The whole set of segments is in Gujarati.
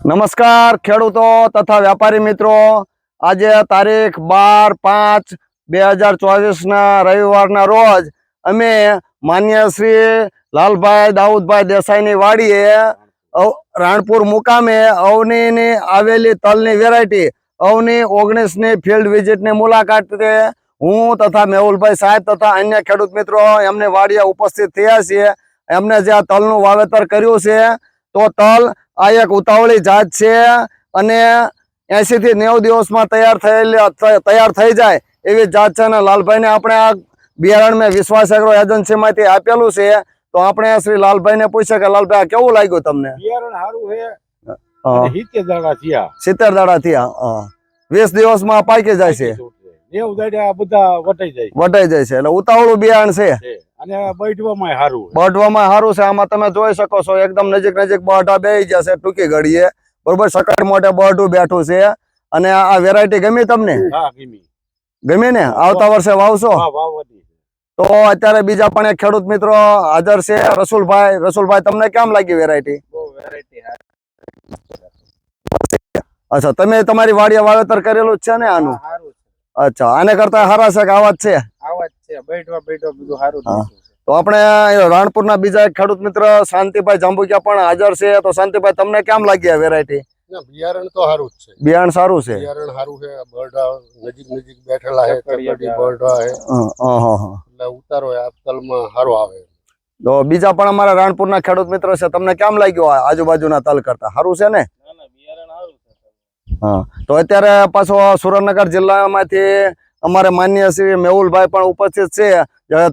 નમસ્કાર, ખેડૂતો તથા વ્યાપારી મિત્રો. આજે તારીખ બાર પાંચ બે હજાર ચોવીસના રવિવારના રોજ અમે માન્ય શ્રી લાલભાઈ દાઉદભાઈ દેસાઈની વાડીએ રાણપુર મુકામે અવનીની આવેલી તલની વેરાયટી અવની ઓગણીસની ફિલ્ડ વિઝિટની મુલાકાતે હું તથા મેહુલભાઈ સાહેબ તથા અન્ય ખેડૂત મિત્રો એમની વાડીએ ઉપસ્થિત થયા છીએ. એમને જે આ તલનું વાવેતર કર્યું છે તો તલ આ એક ઉતાવળી જાત છે અને એસી થી નેવું દિવસમાં તૈયાર થયેલ તૈયાર થઈ જાય એવી જાત છે અને લાલભાઈને આપણે આ બિયારણ મેં વિશ્વાસ એગ્રો એજન્સીમાંથી આપેલું છે. તો આપણે શ્રી લાલભાઈને પૂછે કે લાલભાઈ આ કેવું લાગ્યું તમને? બિયારણ સારું છે અ, દાડા થયા. સિત્તેર દાડા થયા વીસ દિવસમાં પાકી જાય છે. વટાઈ જાય છે. એટલે ઉતાવળું બિયારણ છે. અને બેઠવામાં સારું. બઢવામાં સારું છે. આમાં તમે જોઈ શકો છો એકદમ નજીક નજીક બઢા બેસી જશે ટૂંકી ઘડીએ. બરોબર સકાળ મોટે બઢું બેઠું છે. અને આ વેરાયટી ગમી તમને? ગમી. ને? આવતા વર્ષે વાવશો. તો અત્યારે બીજા પણ એક ખેડૂત મિત્રો હાજર છે રસુલભાઈ. રસુલભાઈ તમને કેમ લાગી વેરાયટી અચ્છા તમે તમારી વાડીએ વાવેતર કરેલું જ છે ને આનું? અચ્છા આને કરતા હારા છે કે આવા જ છે? તો આપણે રાણપુરના બીજા એક ખેડૂત મિત્ર શાંતિભાઈ જાંબુકિયા પણ હાજર છે તો શાંતિભાઈ તમને કેમ લાગી આ વેરાયટી ના બિયારણ તો સારું જ છે. બિયારણ સારું છે? બિયારણ સારું છે બરડા નજીક નજીક બેઠેલા છે ચકડી બરડા છે. હં, હં, હં, હં. એટલે ઉતારો આ તલમાં સારો આવે. તો બીજા પણ અમારા રાણપુરના ખેડૂત મિત્ર છે તમને કેમ લાગ્યું આજુબાજુના તલ કરતા? સારું છે ને? ના ના બિયારણ સારું છે. હા. તો અત્યારે પાછો સુરેન્દ્રનગર જિલ્લામાંથી અમારે માન્ય શ્રી મેહુલભાઈ પણ ઉપસ્થિત છે.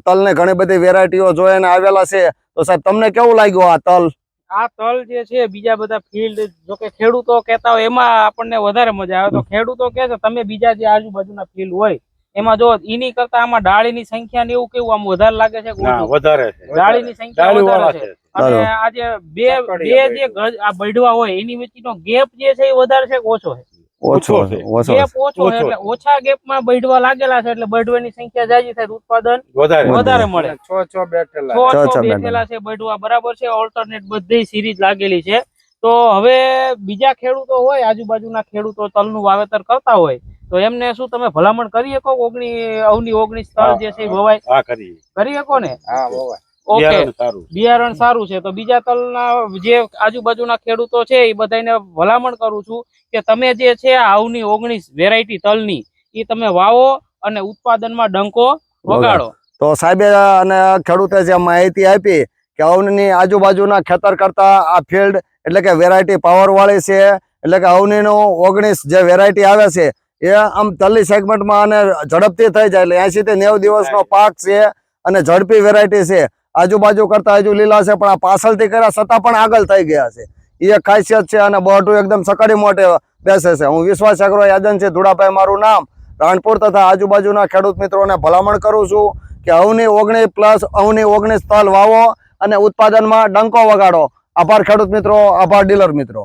તલને ઘણી બધી વેરાયટીઓ જોઈને આવેલા છે. તો સાહેબ તમને કેવું લાગ્યું આ તલ? આ તલ જે છે બીજા બધા ફિલ્ડ જો કે ખેડૂતો કહેતા હોય એમાં આપણને વધારે મજા આવે. તો ખેડૂતો કહે છે તમે બીજા જે આજુબાજુના ફિલ્ડ હોય એમાં જો એની કરતા આમાં ડાળીની સંખ્યા ને એવું કેવું આમ વધારે લાગે છે કે ના ઓછું? વધારે ડાળીની સંખ્યા ડાળી વધારે છે. અને આજે આ જે બે બે જે ગજ આ બઢવા હોય એની વચ્ચેનો ગેપ જે છે એ વધારે છે કે ઓછો છે? ઓછો ઓછો છે. ગેપ ઓછો છે એટલે ઓછા ગેપમાં બઢવા લાગેલા છે એટલે બઢવાની સંખ્યા જાજી થાય ઉત્પાદન વધારે. વધારે મળે. છ છ બેઠેલા. છ છ છ છ બેઠેલા છે બઢવા. બરાબર છે ઓલ્ટરનેટ બધી સિરીઝ લાગેલી છે. તો હવે બીજા ખેડૂતો હોય આજુબાજુના ખેડૂતો તલનું વાવેતર કરતા હોય તો એમને શું તમે ભલામણ કરી શકો? ઓગણી અવની ઓગણીસ તલ જે છે ભવાય વવાય કરી કરી શકો ને? હા બહુ ઓકે. બિયારણ સારું છે. તો બીજા તલના જે આજુબાજુના ખેડૂતો છે એ બધાને ભલામણ કરું છું કે તમે જે છે આવની ઓગણીસ વેરાયટી તલની એ તમે વાવો અને ઉત્પાદનમાં ડંકો વગાડો. તો સાહેબે અને ખેડૂતે જે માહિતી આપી કે અવનીની આજુબાજુના ખેતર કરતા આ ફિલ્ડ એટલે કે વેરાયટી પાવર વાળી છે એટલે કે અવનીનું ઓગણીસ જે વેરાયટી આવે છે એ આમ તલ્લી સેગમેન્ટમાં અને ઝડપથી થઈ જાય. એટલે એસી થી નેવું દિવસનો પાક છે અને ઝડપી વેરાયટી છે. આજુબાજુ કરતા હજુ લીલા છે, પણ આ પાછળથી કર્યા છતાં પણ આગળ થઈ ગયા છે. એ ખાસિયત છે અને બહટું એકદમ સકડી મોટે બેસે છે. હું વિશ્વાસ એગ્રો એજન્સી ધુડાભાઈ મારું નામ. રાણપુર તથા આજુબાજુના ખેડૂત મિત્રોને ભલામણ કરું છું કે અવની ઓગણીસ પ્લસ અવની ઓગણીસ તલ વાવો અને ઉત્પાદનમાં ડંકો વગાડો. આભાર ખેડૂત મિત્રો, આભાર ડીલર મિત્રો.